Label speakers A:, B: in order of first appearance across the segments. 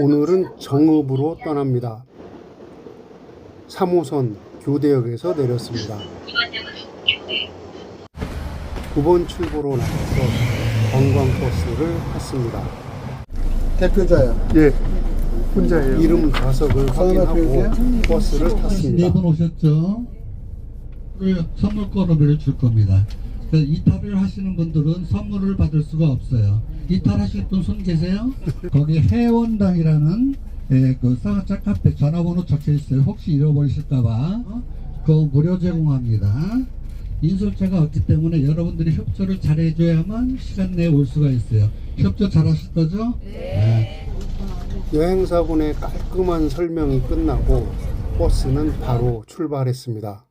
A: 오늘은 정읍으로 떠납니다. 3호선 교대역에서 내렸습니다. 9번 출구로 나가서 관광버스를 탔습니다.
B: 대표자야.
A: 예, 혼자예요. 이름 좌석을 확인하고 버스를
C: 네
A: 탔습니다.
C: 분 오셨죠? 그 선물 거러비를 줄 겁니다. 그 이탈을 하시는 분들은 선물을 받을 수가 없어요. 이탈하실 분 손 계세요? 거기 해원당이라는 예, 그 쌍화차 카페 전화번호 적혀 있어요. 혹시 잃어버리실까봐 그 무료 제공합니다. 인솔자가 없기 때문에 여러분들이 협조를 잘 해줘야만 시간 내에 올 수가 있어요. 협조 잘 하실 거죠? 네.
A: 여행사분의 깔끔한 설명이 끝나고 버스는 바로 출발했습니다.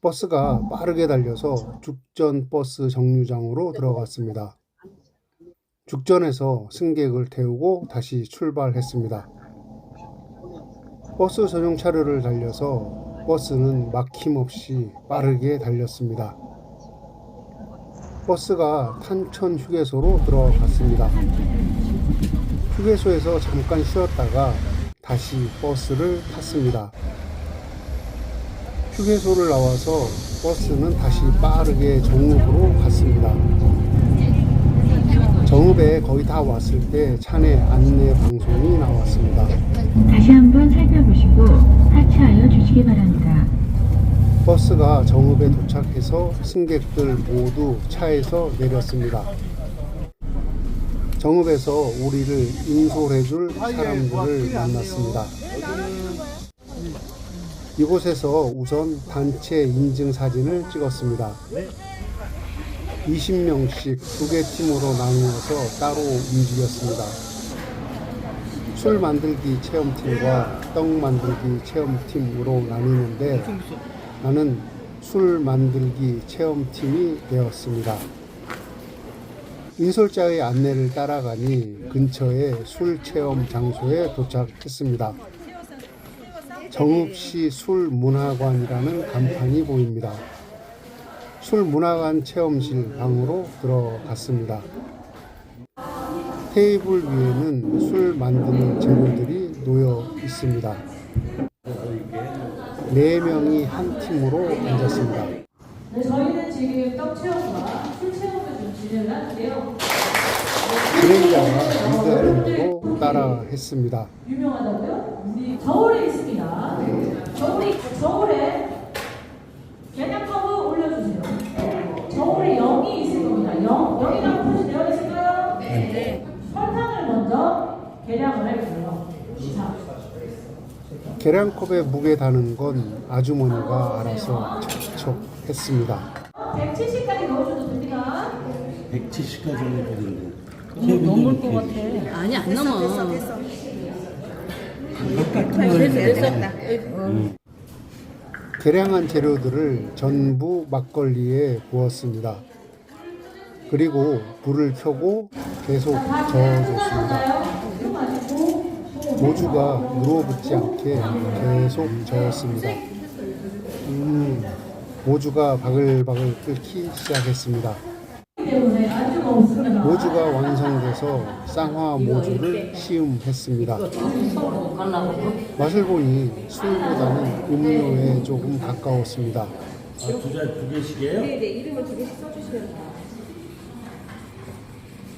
A: 버스가 빠르게 달려서 죽전 버스 정류장으로 들어갔습니다. 죽전에서 승객을 태우고 다시 출발했습니다. 버스 전용 차로를 달려서 버스는 막힘없이 빠르게 달렸습니다. 버스가 탄천 휴게소로 들어갔습니다. 휴게소에서 잠깐 쉬었다가 다시 버스를 탔습니다. 휴게소를 나와서 버스는 다시 빠르게 정읍으로 갔습니다. 정읍에 거의 다 왔을 때 차내 안내 방송이 나왔습니다.
D: 다시 한번 살펴보시고 하차하여 주시기 바랍니다.
A: 버스가 정읍에 도착해서 승객들 모두 차에서 내렸습니다. 정읍에서 우리를 인솔해줄 사람들을 만났습니다. 이곳에서 우선 단체 인증 사진을 찍었습니다. 20명씩 두 개 팀으로 나누어서 따로 움직였습니다. 술 만들기 체험팀과 떡 만들기 체험팀으로 나뉘는데 나는 술 만들기 체험팀이 되었습니다. 인솔자의 안내를 따라가니 근처의 술 체험 장소에 도착했습니다. 정읍시 술문화관이라는 간판이 보입니다. 술문화관 체험실 방으로 들어갔습니다. 테이블 위에는 술 만드는 재료들이 놓여 있습니다. 네 명이 한 팀으로 앉았습니다.
E: 네, 저희는 지금 떡 체험과 술 체험을 좀 진행을 하는데요.
A: 진행자가 리드하는 대로 따라 했습니다.
E: 유명하다고요? 우리 저울에 있습니다. 저울이 저울에 계량컵을 올려주세요. 저울에 0이 있을 겁니다. 0 0이라고 표시 되어 있을까요? 네. 설탕을 먼저 계량을. 자,
A: 계량컵에 무게 다는 건 아주머니가 알아서 척척 했습니다.
E: 170까지 넣어줘도 됩니다.
B: 170까지는 되는데.
F: 넘을 것 같아. 아니 안 넘어. 됐어 됐어. 됐어
A: 계량한 재료들을 전부 막걸리에 부었습니다. 그리고 불을 켜고 계속 저어줬습니다. 모주가 물어붙지 않게 계속 저었습니다. 음, 모주가 바글바글 끓기 시작했습니다.
E: 때문에 아주 없습니다.
A: 모주가 완성돼서 쌍화 모주를 시음했습니다. 맛을 보니 술보다는 음료에 조금 가까웠습니다.
B: 두 개씩이에요?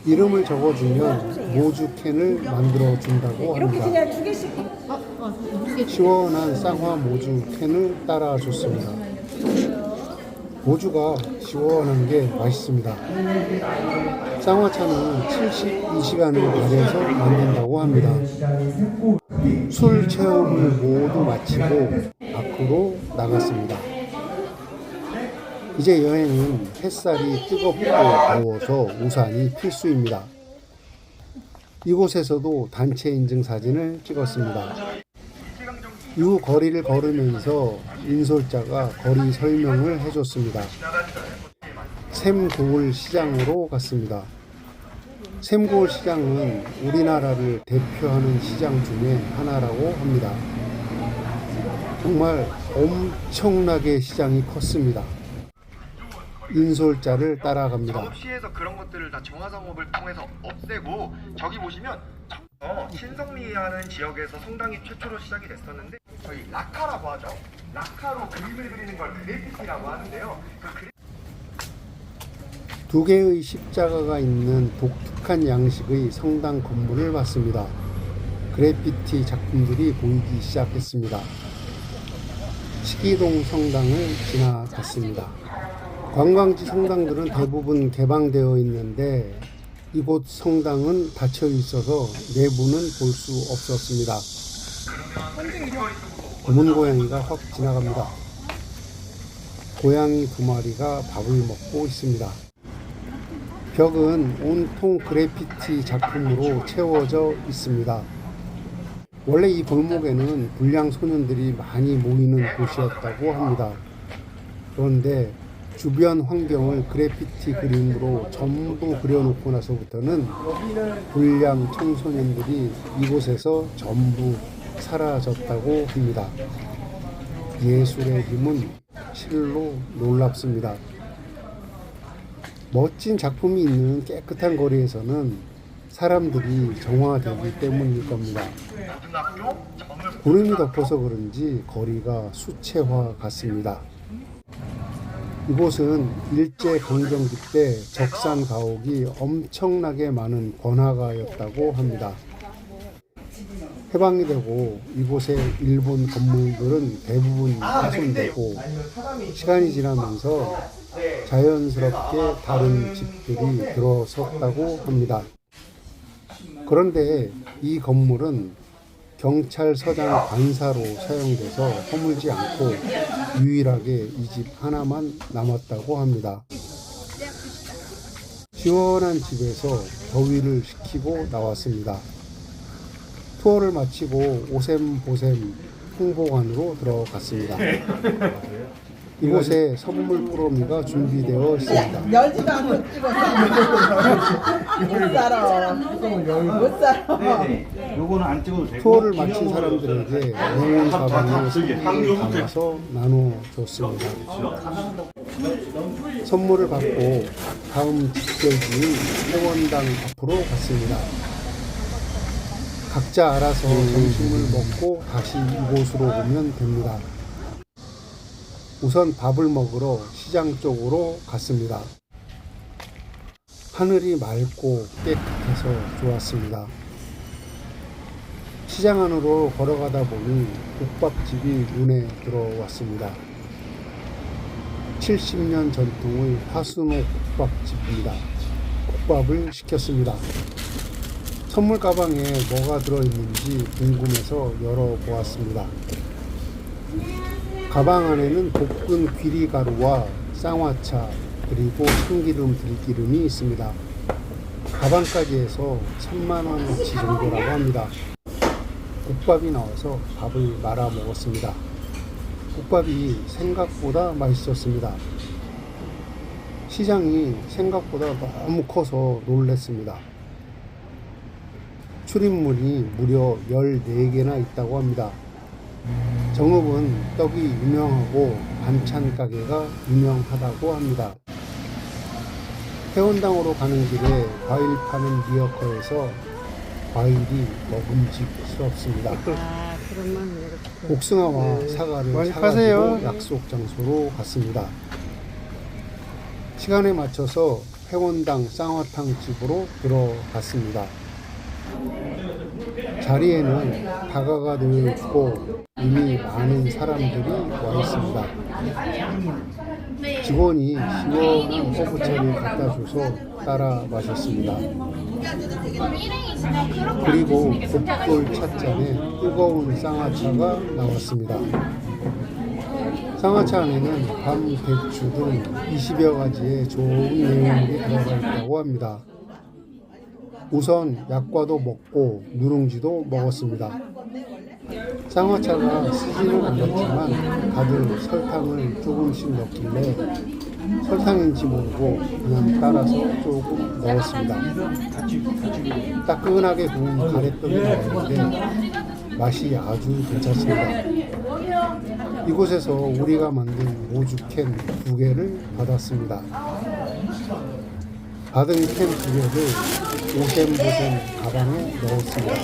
A: 이름을 적어주면 모주 캔을 만들어 준다고 합니다. 시원한 쌍화 모주 캔을 따라 줬습니다. 모주가 시원한 게 맛있습니다. 쌍화차는 72시간을 발효해서 만든다고 합니다. 술 체험을 모두 마치고 밖으로 나갔습니다. 이제 여행은 햇살이 뜨겁고 더워서 우산이 필수입니다. 이곳에서도 단체 인증 사진을 찍었습니다. 이후 거리를 걸으면서 인솔자가 거리 설명을 해줬습니다. 샘고을 시장으로 갔습니다. 샘고을 시장은 우리나라를 대표하는 시장 중에 하나라고 합니다. 정말 엄청나게 시장이 컸습니다. 인솔자를 따라갑니다.
G: 작업시에서 그런 것들을 다 정화작업을 통해서 없애고 저기 보시면 어, 신성리라는 지역에서 성당이 최초로 시작이 됐었는데 저희 라카라고 하죠. 라카로 그림을 그리는 걸 그래피티라고 하는데요. 그 그래...
A: 두 개의 십자가가 있는 독특한 양식의 성당 건물을 봤습니다. 그래피티 작품들이 보이기 시작했습니다. 시기동 성당을 지나갔습니다. 관광지 성당들은 대부분 개방되어 있는데 이곳 성당은 닫혀 있어서 내부는 볼 수 없었습니다. 검은 고양이가 확 지나갑니다. 고양이 두 마리가 밥을 먹고 있습니다. 벽은 온통 그래피티 작품으로 채워져 있습니다. 원래 이 골목에는 불량 소년들이 많이 모이는 곳이었다고 합니다. 그런데 주변 환경을 그래피티 그림으로 전부 그려놓고 나서부터는 불량 청소년들이 이곳에서 전부 사라졌다고 합니다. 예술의 힘은 실로 놀랍습니다. 멋진 작품이 있는 깨끗한 거리에서는 사람들이 정화되기 때문일 겁니다. 구름이 덮어서 그런지 거리가 수채화 같습니다. 이곳은 일제 강점기 때 적산 가옥이 엄청나게 많은 번화가였다고 합니다. 해방이 되고 이곳의 일본 건물들은 대부분 파손되고 시간이 지나면서 자연스럽게 다른 집들이 들어섰다고 합니다. 그런데 이 건물은 경찰서장 관사로 사용돼서 허물지 않고 유일하게 이 집 하나만 남았다고 합니다. 시원한 집에서 더위를 식히고 나왔습니다. 투어를 마치고 오셈보셈 홍보관으로 들어갔습니다. 이곳에 선물 꾸러미가 준비되어 있습니다.
H: 열지도 않고 찍었어. 못 살아. 못 살아.
B: 요거는 안 찍어도 되고
A: 투어를 마친 사람들에게 명운 가방을 담아서 나눠줬습니다. 선물을 받고 다음 집결지인 회원당 앞으로 갔습니다. 각자 알아서 점심을 먹고 다시 이곳으로 오면 됩니다. 우선 밥을 먹으러 시장 쪽으로 갔습니다. 하늘이 맑고 깨끗해서 좋았습니다. 시장 안으로 걸어가다 보니 국밥집이 눈에 들어왔습니다. 70년 전통의 화순호 국밥집입니다. 국밥을 시켰습니다. 선물 가방에 뭐가 들어있는지 궁금해서 열어보았습니다. 가방 안에는 볶은 귀리 가루와 쌍화차 그리고 참기름 들기름이 있습니다. 가방까지 해서 3만원어치 정도라고 합니다. 국밥이 나와서 밥을 말아 먹었습니다. 국밥이 생각보다 맛있었습니다. 시장이 생각보다 너무 커서 놀랬습니다. 출입문이 무려 14개나 있다고 합니다. 정읍은 떡이 유명하고 반찬 가게가 유명하다고 합니다. 회원당으로 가는 길에 과일 파는 리어커에서 과일이 먹음직스럽습니다.
F: 아, 그러면 이렇게.
A: 복숭아와 사과를
B: 많이
A: 사가지고. 약속 장소로 갔습니다. 시간에 맞춰서 회원당 쌍화탕 집으로 들어갔습니다. 자리에는 다가가 놓여 있고 이미 많은 사람들이 와 있습니다. 직원이 시원한 허브차를 갖다 줘서 따라 마셨습니다. 그리고 곱돌 찻잔에 뜨거운 쌍화차가 나왔습니다. 쌍화차 안에는 밤, 대추 등 20여 가지의 좋은 내용물이 들어가 있다고 합니다. 우선 약과도 먹고 누룽지도 먹었습니다. 쌍화차가 쓰지는 않았지만 다들 설탕을 조금씩 넣길래 설탕인지 모르고 그냥 따라서 조금 넣었습니다. 따끈하게 구운 가래떡이 나왔는데 맛이 아주 괜찮습니다. 이곳에서 우리가 만든 오죽캔 두 개를 받았습니다. 받은 캔 두 개를 오샘보샘 가방에 넣었습니다.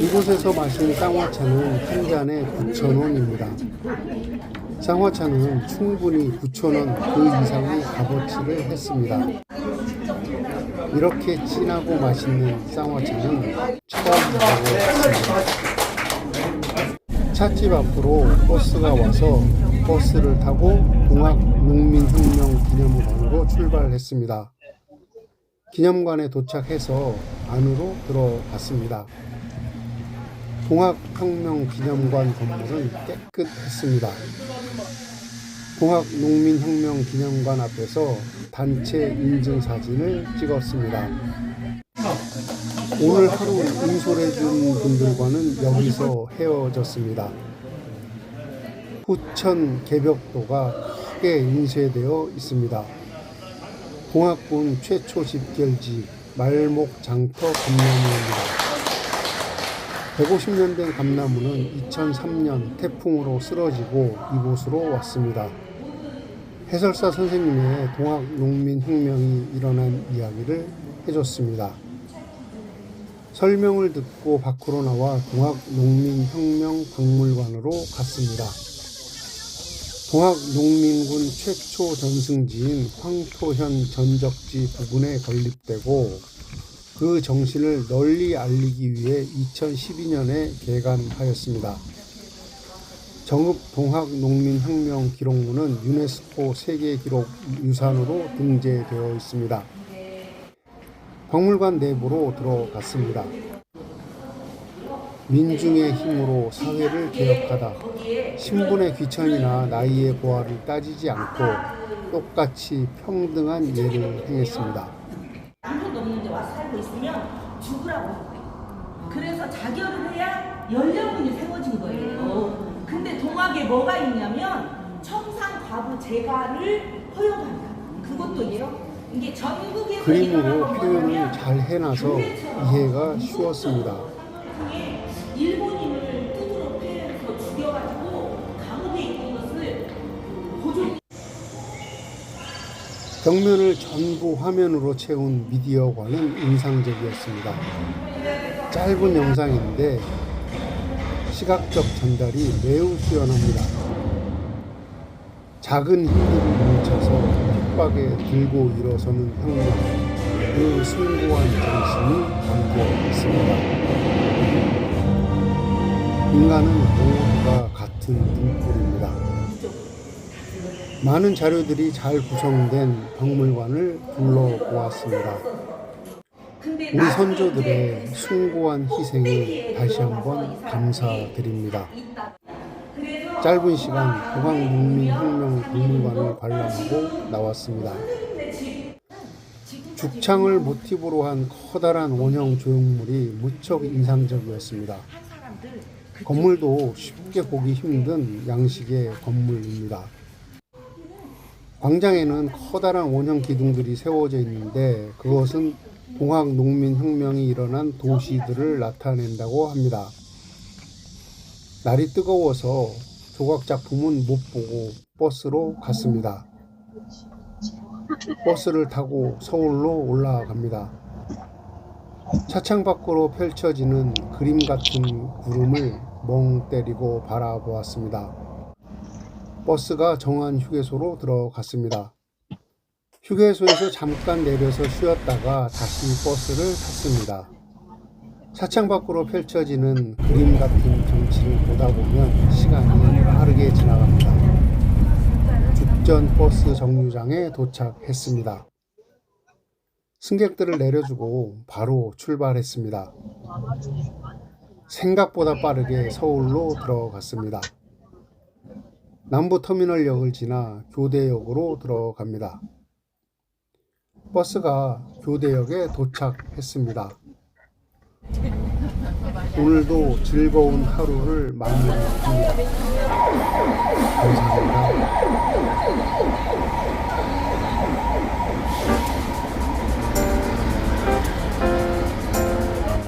A: 이곳에서 마신 쌍화차는 한 잔에 9,000원입니다. 쌍화차는 충분히 9,000원 그 이상의 값어치를 했습니다. 이렇게 진하고 맛있는 쌍화차는 처음 먹어봤습니다. 찻집 앞으로 버스가 와서 버스를 타고 동학 농민혁명 기념관으로 출발했습니다. 기념관에 도착해서 안으로 들어갔습니다. 동학혁명 기념관 건물은 깨끗했습니다. 동학농민혁명 기념관 앞에서 단체 인증 사진을 찍었습니다. 오늘 하루 인솔해준 분들과는 여기서 헤어졌습니다. 후천 개벽도가 크게 인쇄되어 있습니다. 동학군 최초 집결지 말목 장터 감나무입니다. 150년 된 감나무는 2003년 태풍으로 쓰러지고 이곳으로 왔습니다. 해설사 선생님의 동학 농민 혁명이 일어난 이야기를 해줬습니다. 설명을 듣고 밖으로 나와 동학 농민 혁명 박물관으로 갔습니다. 동학농민군 최초 전승지인 황토현 전적지 부근에 건립되고 그 정신을 널리 알리기 위해 2012년에 개관하였습니다. 정읍 동학농민혁명 기록물은 유네스코 세계기록 유산으로 등재되어 있습니다. 박물관 내부로 들어갔습니다. 민중의 힘으로 사회를 개혁하다. 신분의 귀천이나 나이의 고하를 따지지 않고 똑같이 평등한 예를 행했습니다.
I: 남편 없는데 와서 살고 있으면 죽으라고 거예요. 그래서 자결을 해야 연령군이 세워진 거예요. 근데 동학에 뭐가 있냐면 청산 과부 재가를 허용한다. 그것도 이게 전국에서
A: 그림으로 표현을 잘 해놔서 이해가 쉬웠습니다. 벽면을 전부 화면으로 채운 미디어관은 인상적이었습니다. 짧은 영상인데 시각적 전달이 매우 뛰어납니다. 작은 힘들이 뭉쳐서 핍박에 들고 일어서는 혁명, 그 숭고한 정신이 담겨 있습니다. 인간은 모두가 같은 등불입니다. 많은 자료들이 잘 구성된 박물관을 둘러보았습니다. 우리 선조들의 숭고한 희생에 다시 한번 감사드립니다. 짧은 시간 동학농민혁명 박물관을 관람하고 나왔습니다. 죽창을 모티브로 한 커다란 원형 조형물이 무척 인상적이었습니다. 건물도 쉽게 보기 힘든 양식의 건물입니다. 광장에는 커다란 원형 기둥들이 세워져 있는데 그것은 동학 농민 혁명이 일어난 도시들을 나타낸다고 합니다. 날이 뜨거워서 조각 작품은 못 보고 버스로 갔습니다. 버스를 타고 서울로 올라갑니다. 차창 밖으로 펼쳐지는 그림 같은 구름을 멍 때리고 바라보았습니다. 버스가 정한 휴게소로 들어갔습니다. 휴게소에서 잠깐 내려서 쉬었다가 다시 버스를 탔습니다. 차창 밖으로 펼쳐지는 그림 같은 경치를 보다 보면 시간이 빠르게 지나갑니다. 죽전 버스 정류장에 도착했습니다. 승객들을 내려주고 바로 출발했습니다. 생각보다 빠르게 서울로 들어갔습니다. 남부터미널역을 지나 교대역으로 들어갑니다. 버스가 교대역에 도착했습니다. 오늘도 즐거운 하루를 마무리합니다. 감사합니다.